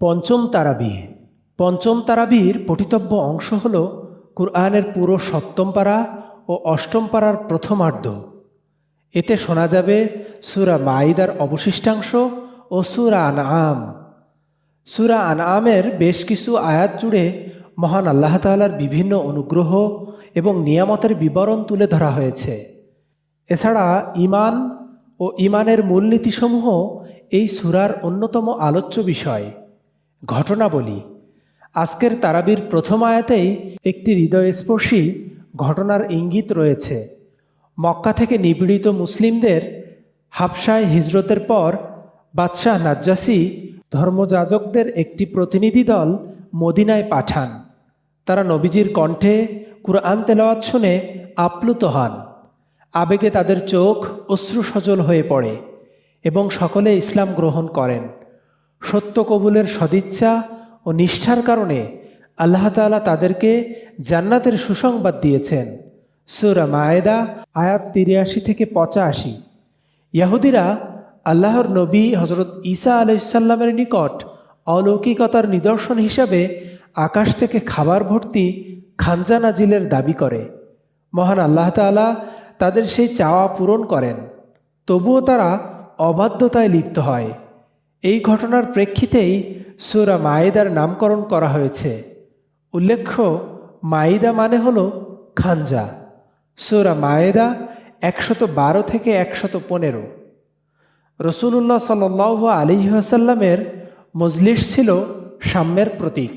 পঞ্চম তারাবি পঞ্চম তারাবির পঠিতব্য অংশ হল কুরআনের পুরো সপ্তম পারা ও অষ্টম পারার প্রথমার্ধ। এতে শোনা যাবে সুরা মাইদার অবশিষ্টাংশ ও সুরা আনআম। সুরা আনআমের বেশ কিছু আয়াত জুড়ে মহান আল্লাহ তাআলার বিভিন্ন অনুগ্রহ এবং নিয়ামতের বিবরণ তুলে ধরা হয়েছে। এছাড়া ইমান ও ইমানের মূলনীতিসমূহ এই সুরার অন্যতম আলোচ্য বিষয়। ঘটনা বলি আজকের তারাবির প্রথম আয়াতেই একটি হৃদয়স্পর্শী ঘটনার ইঙ্গিত রয়েছে। মক্কা থেকে নিপীড়িত মুসলিমদের হাবসায় হিজরতের পর বাদশাহ নাজ্জাসি ধর্মযাজকদের একটি প্রতিনিধি দল মদিনায় পাঠান। তারা নবীজির কণ্ঠে কুরআন তেলাওয়াত শুনে আপ্লুত হন। আবেগে তাদের চোখ অশ্রু সজল হয়ে পড়ে এবং সকলে ইসলাম গ্রহণ করেন। সত্য কবুলের সদিচ্ছা ও নিষ্ঠার কারণে আল্লাহ তাআলা তাদেরকে জান্নাতের সুসংবাদ দিয়েছেন। সুরা মায়েদা, আয়াত তিরিয়াশি থেকে পঁচাশি। ইয়াহুদিরা আল্লাহর নবী হজরত ঈসা আলাইসাল্লামের নিকট অলৌকিকতার নিদর্শন হিসাবে আকাশ থেকে খাবার ভর্তি খানজা নাজিলের দাবি করে। মহান আল্লাহ তাআলা তাদের সেই চাওয়া পূরণ করেন, তবুও তারা অবাধ্যতায় লিপ্ত হয়। এই ঘটনার প্রেক্ষিতেই সুরা মায়েদার নামকরণ করা হয়েছে। উল্লেখ্য মাইদা মানে হল খানজা। সুরা মায়েদা একশত বারো থেকে একশত পনেরো। রসুল্লাহ সাল আলিহাসাল্লামের মজলিস ছিল সাম্যের প্রতীক।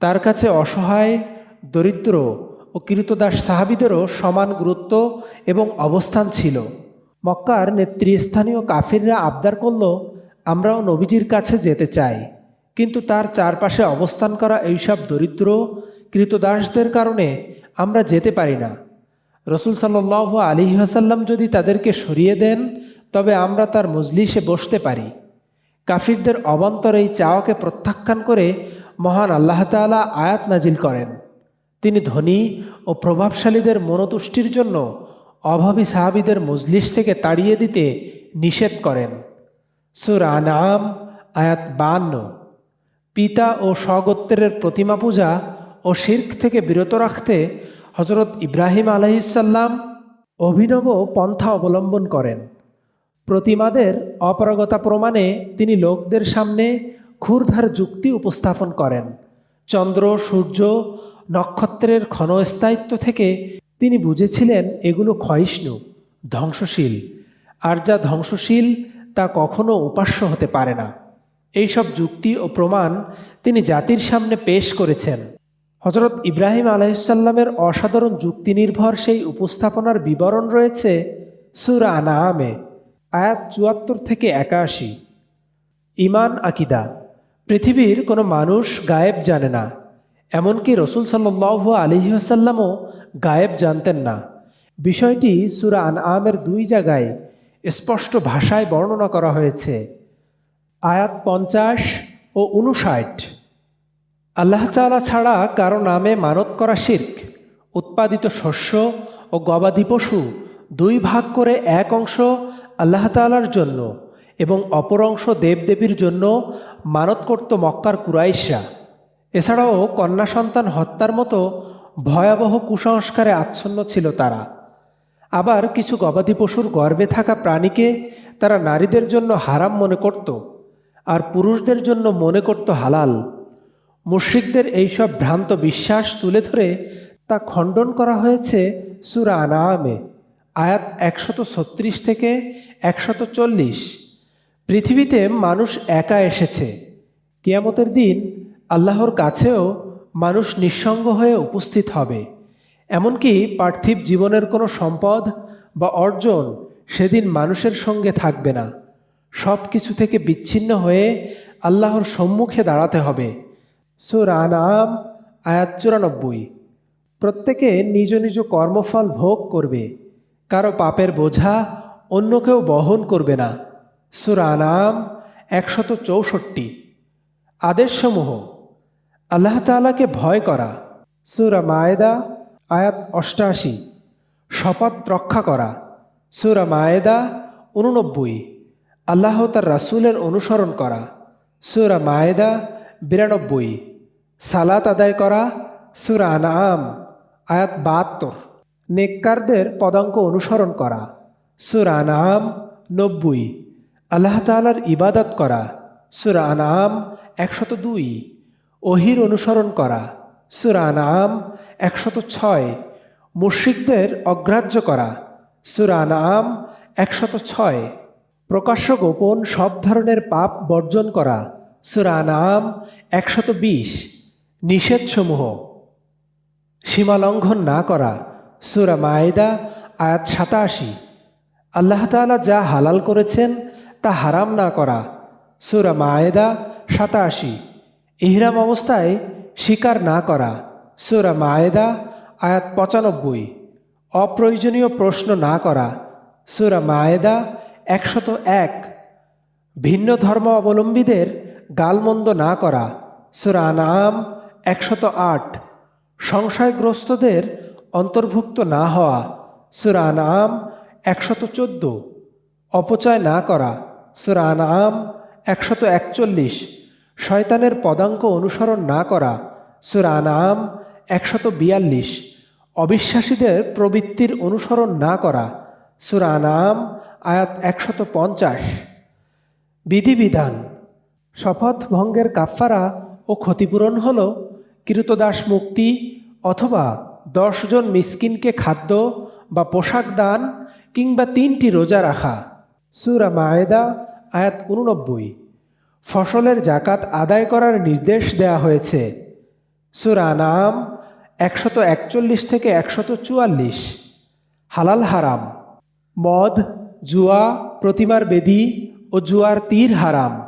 তার কাছে অসহায়, দরিদ্র ও কৃতদাস সাহাবিদেরও সমান গুরুত্ব এবং অবস্থান ছিল। মক্কার নেতৃস্থানীয় কাফিররা আবদার করল আমরাও নবীজির কাছে যেতে চাই, কিন্তু তার চারপাশে অবস্থান করা এইসব দরিদ্র, কৃতদাসদের কারণে আমরা যেতে পারি না। রসুল সাল্লাহ আলী হাসাল্লাম যদি তাদেরকে সরিয়ে দেন, তবে আমরা তার মজলিসে বসতে পারি। কাফিরদের অবান্তর এই চাওয়াকে প্রত্যাখ্যান করে মহান আল্লাহ তাআলা আয়াত নাজিল করেন। তিনি ধনী ও প্রভাবশালীদের মনোতুষ্টির জন্য অভাবী সাহাবিদের মজলিস থেকে তাড়িয়ে দিতে নিষেধ করেন। সুর আনাম আয়াত বান্ন পিতা ও স্বগোত্রের প্রতিমা পূজা ও শির্ক থেকে বিরত রাখতে হজরত ইব্রাহিম আলহিসাল্লাম অভিনব পন্থা অবলম্বন করেন। প্রতিমাদের অপারগতা প্রমাণে তিনি লোকদের সামনে ক্ষুরধার যুক্তি উপস্থাপন করেন। চন্দ্র, সূর্য, নক্ষত্রের ক্ষণস্থায়িত্ব থেকে তিনি বুঝেছিলেন এগুলো ক্ষয়িষ্ণু, ধ্বংসশীল। আর যা ধ্বংসশীল তা কখনো উপাস্য হতে পারে না। এইসব যুক্তি ও প্রমাণ তিনি জাতির সামনে পেশ করেছেন। হজরত ইব্রাহিম আলাইসাল্লামের অসাধারণ যুক্তি নির্ভর সেই উপস্থাপনার বিবরণ রয়েছে সুরা আনামে আয়াত চুয়াত্তর থেকে একাশি। ইমান আকিদা, পৃথিবীর কোনো মানুষ গায়েব জানে না, এমনকি রসুল সাল্লাহ আলিহাসাল্লামও গায়েব জানতেন না। বিষয়টি সুরা আন আমের দুই জায়গায় স্পষ্ট ভাষায় বর্ণনা করা হয়েছে। আয়াত পঞ্চাশ ও উনষাট আল্লাহ তালা ছাড়া কারও নামে মানত করা শির্ক, উৎপাদিত শস্য ও গবাদি পশু দুই ভাগ করে এক অংশ আল্লাহ তালার জন্য এবং অপর অংশ দেবদেবীর জন্য মানত করত মক্কার কুরাইশরা। এছাড়াও কন্যা সন্তান হত্যার মতো ভয়াবহ কুসংস্কারে আচ্ছন্ন ছিল তারা। আবার কিছু গবাদি পশুর গর্ভে থাকা প্রাণীকে তারা নারীদের জন্য হারাম মনে করত আর পুরুষদের জন্য মনে করত হালাল। মুশ্রিকদের এইসব ভ্রান্ত বিশ্বাস তুলে ধরে তা খণ্ডন করা হয়েছে সুরা আনামে আয়াত একশত ছত্রিশ থেকে একশত চল্লিশ। পৃথিবীতে মানুষ একা এসেছে। কিয়ামতের দিন আল্লাহর কাছেও মানুষ নিঃসঙ্গ হয়ে উপস্থিত হবে। এমনকি পার্থিব জীবনের কোনো সম্পদ বা অর্জন সেদিন মানুষের সঙ্গে থাকবে না। সব কিছু থেকে বিচ্ছিন্ন হয়ে আল্লাহর সম্মুখে দাঁড়াতে হবে। সুরানাম আয়াত চুরানব্বই। প্রত্যেকে নিজ নিজ কর্মফল ভোগ করবে। কারও পাপের বোঝা অন্য কেউ বহন করবে না। সুরানাম একশত চৌষট্টি। আদেশসমূহ, আল্লাহ তালাকে ভয় করা। সুরা মায়েদা আয়াত অষ্টাশি, শপথ রক্ষা করা, সুরা মায়েদা উননব্বই আল্লাহ তার রাসুলের অনুসরণ করা, সুরা মায়েদা বিরানব্বই, সালাত আদায় করা, সুরা আনাম আয়াত বাহাত্তর। নেককারদের পদাঙ্ক অনুসরণ করা, সুরা আনাম নব্বই, আল্লাহ তালার ইবাদত করা, সুরা আনাম একশত দুই অহির অনুসরণ করা, সুরা আনাম একশত ছয়। মুশ্রিকদের অগ্রাহ্য করা। সুরা আনাম একশত ছয়। প্রকাশ্য গোপন সব ধরনের পাপ বর্জন করা। সুরা আনাম একশত বিশ। নিষেধসমূহ। সীমালঙ্ঘন না করা। সুরা মায়েদা আয়াত সাতাশি। আল্লাহ তাআলা যা হালাল করেছেন তা হারাম না করা। সুরা মায়েদা সাতাশি। ইহরাম অবস্থায় স্বীকার না করা। সুরা মায়েদা, আয়াত পঁচানব্বই। অপ্রয়োজনীয় প্রশ্ন না করা, সুরা মায়েদা একশত এক। ভিন্ন ধর্ম অবলম্বীদের গালমন্দ না করা, সুরা আনাম একশত আট। সংশয়গ্রস্তদের অন্তর্ভুক্ত না হওয়া, সুরা আনাম একশত চোদ্দ। অপচয় না করা, সুরা আনাম একশত একচল্লিশ। শয়তানের পদাঙ্ক অনুসরণ না করা, সুরা আনাম একশত বিয়াল্লিশ। অবিশ্বাসীদের প্রবৃত্তির অনুসরণ না করা সুরা আনাম, আয়াত একশত পঞ্চাশ। বিধিবিধান, শপথ ভঙ্গের কাফফারা ও ক্ষতিপূরণ হল কৃতদাস মুক্তি অথবা দশজন মিসকিনকে খাদ্য বা পোশাক দান কিংবা তিনটি রোজা রাখা। সুরা মায়েদা, আয়াত উননব্বই ফসলের জাকাত আদায় করার নির্দেশ দেয়া হয়েছে। সুরা নাম একশত একচল্লিশ থেকে একশত চুয়াল্লিশ। হালাল হারাম। মদ, জুয়া, প্রতিমার বেদি ও জুয়ার তীর হারাম।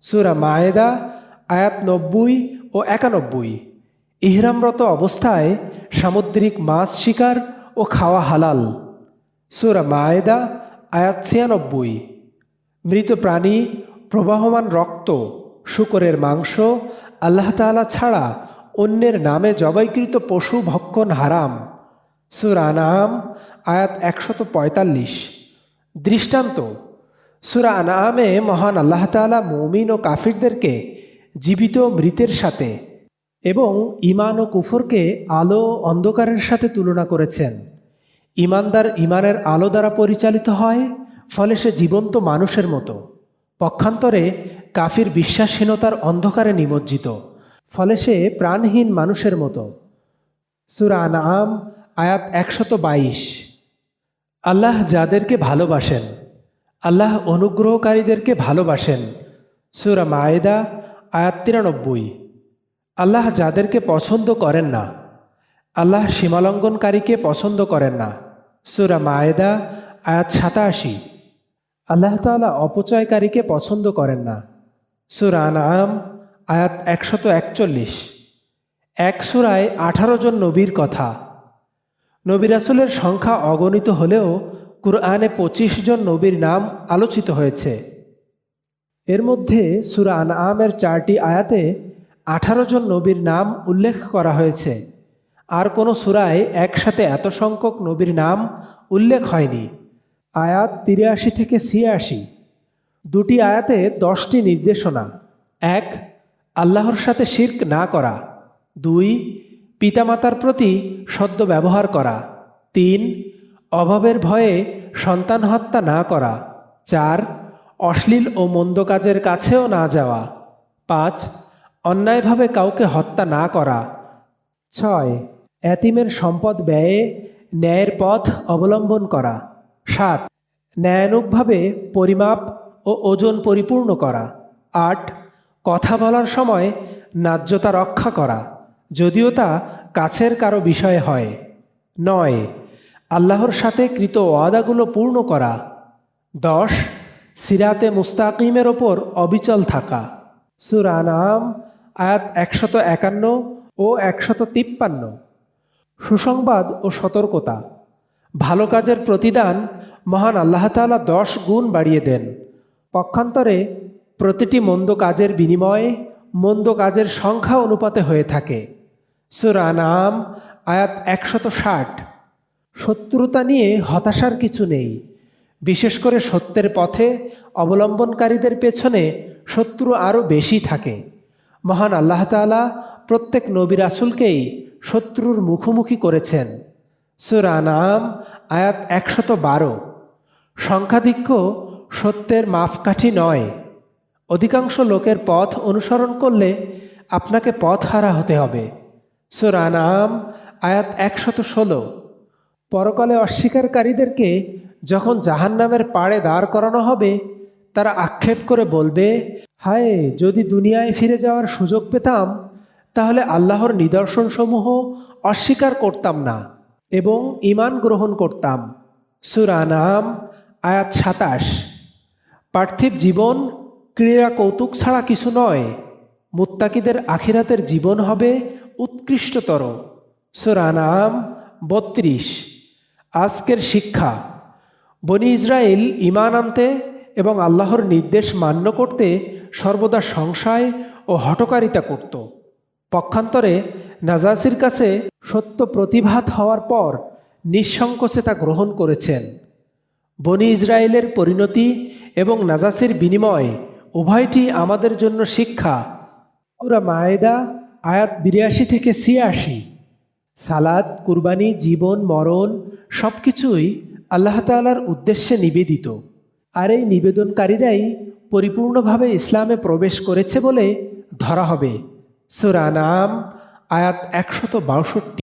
সুরা মায়েদা, আয়াত নব্বই ও একানব্বই। ইহরামরত অবস্থায় সামুদ্রিক মাছ শিকার ও খাওয়া হালাল। সুরা মায়েদা, আয়াত ছিয়ানব্বই। মৃত প্রাণী, প্রবাহমান রক্ত, শুকরের মাংস আল্লাহ তাআলা ছাড়া অন্যের নামে জবাইকৃত পশু ভক্ষণ হারাম। সুরানাম আয়াত একশত পঁয়তাল্লিশ। দৃষ্টান্ত, সুরা আনামে মহান আল্লাহ তাআলা মৌমিন ও কাফিরদেরকে জীবিত মৃতের সাথে এবং ইমান ও কুফরকে আলো অন্ধকারের সাথে তুলনা করেছেন। ইমানদার ইমানের আলো দ্বারা পরিচালিত হয়, ফলে সে জীবন্ত মানুষের মতো। পক্ষান্তরে কাফির বিশ্বাসহীনতার অন্ধকারে নিমজ্জিত। ফলে সে প্রাণহীন মানুষের মতো। সুরা আম আয়াত একশত বাইশ। আল্লাহ যাদেরকে ভালোবাসেন, আল্লাহ অনুগ্রহকারীদেরকে ভালোবাসেন, সুরা মায়েদা, আয়াত তিরানব্বই। আল্লাহ যাদেরকে পছন্দ করেন না, আল্লাহ সীমালঙ্ঘনকারীকে পছন্দ করেন না, সুরা মায়েদা, আয়াত সাতাশি। আল্লাহ তাআলা অপচয়কারীকে পছন্দ করেন না, সুরা আনাম আয়াত একশত একচল্লিশ। এক সুরায় আঠারো জন নবীর কথা। নবিরাসুলের সংখ্যা অগণিত হলেও কুরআনে পঁচিশ জন নবীর নাম আলোচিত হয়েছে। এর মধ্যে সুরা আনআমের চারটি আয়াতে আঠারো জন নবীর নাম উল্লেখ করা হয়েছে। আর কোনো সুরায় একসাথে এত সংখ্যক নবীর নাম উল্লেখ হয়নি। আয়াত তিরাশি থেকে ছিয়াশি। দুটি আয়াতে দশটি নির্দেশনা। এক আল্লাহর সাথে শির্ক না করা। দুই, পিতামাতার প্রতি সদ্য ব্যবহার করা। তিন, অভাবের ভয়ে সন্তান হত্যা না করা। চার, অশ্লীল ও মন্দ কাজের কাছেও না যাওয়া। পাঁচ, অন্যায়ভাবে কাউকে হত্যা না করা। ছয়, এতিমের সম্পদ ব্যয়ে ন্যায়ের পথ অবলম্বন করা। সাত, ন্যায়ানুগভাবে পরিমাপ ও ওজন পরিপূর্ণ করা। আট কথা বলার সময় ন্যায্যতা রক্ষা করা, যদিও তা কাছের কারও বিষয় হয়। নয়, আল্লাহর সাথে কৃত ওয়াদাগুলো পূর্ণ করা। দশ, সিরাতে মুস্তাকিমের ওপর অবিচল থাকা। সুরানাম আয়াত একশত একান্ন ও একশত তিপ্পান্ন। সুসংবাদ ও সতর্কতা। ভালো কাজের প্রতিদান মহান আল্লাহ তাআলা দশ গুণ বাড়িয়ে দেন। পক্ষান্তরে প্রতিটি মন্দ কাজের বিনিময়ে মন্দ কাজের সংখ্যা অনুপাতে হয়ে থাকে। সুরা নাম আয়াত একশত ষাট। শত্রুতা নিয়ে হতাশার কিছু নেই। বিশেষ করে সত্যের পথে অবলম্বনকারীদের পেছনে শত্রু আরও বেশি থাকে। মহান আল্লাহ তাআলা প্রত্যেক নবী রাসুলকেই শত্রুর মুখোমুখি করেছেন। সুরা নাম আয়াত একশত বারো। সংখ্যাধিক্য সত্যের মাপকাঠি নয়। অধিকাংশ লোকের পথ অনুসরণ করলে আপনাকে পথ হারা হতে হবে। সুরা নাম আয়াত একশত ষোলো। পরকালে অস্বীকারীদেরকে যখন জাহান্নামের পাড়ে দাঁড় করানো হবে, তারা আক্ষেপ করে বলবে, হায়, যদি দুনিয়ায় ফিরে যাওয়ার সুযোগ পেতাম, তাহলে আল্লাহর নিদর্শনসমূহ অস্বীকার করতাম না এবং ঈমান গ্রহণ করতাম। সুরা নাম আয়াত সাতাশ। পার্থিব জীবন ক্রীড়া কৌতুক ছাড়া কিছু নয়। মুত্তাকিদের আখিরাতের জীবন হবে উৎকৃষ্টতর। সুরা নাম বত্রিশ। আজকের শিক্ষা, বনি ইসরায়েল ইমান আনতে এবং আল্লাহর নির্দেশ মান্য করতে সর্বদা সংশয় ও হটকারিতা করত। পক্ষান্তরে নাজাসির কাছে সত্য প্রতিভাত হওয়ার পর নিঃসংকোচে তা গ্রহণ করেছেন। বনি ইসরায়েলের পরিণতি এবং নাজাসির বিনিময় উভয়টি আমাদের জন্য শিক্ষা। পুরা মায়েদা, আয়াত বিরাশি থেকে ছিয়াশি। সালাদ, কুরবানি, জীবন, মরণ সব কিছুই আল্লাহ তালার উদ্দেশ্যে নিবেদিত। আর এই নিবেদনকারীরাই পরিপূর্ণভাবে ইসলামে প্রবেশ করেছে বলে ধরা হবে। সুরা নাম আয়াত একশত বাষট্টি।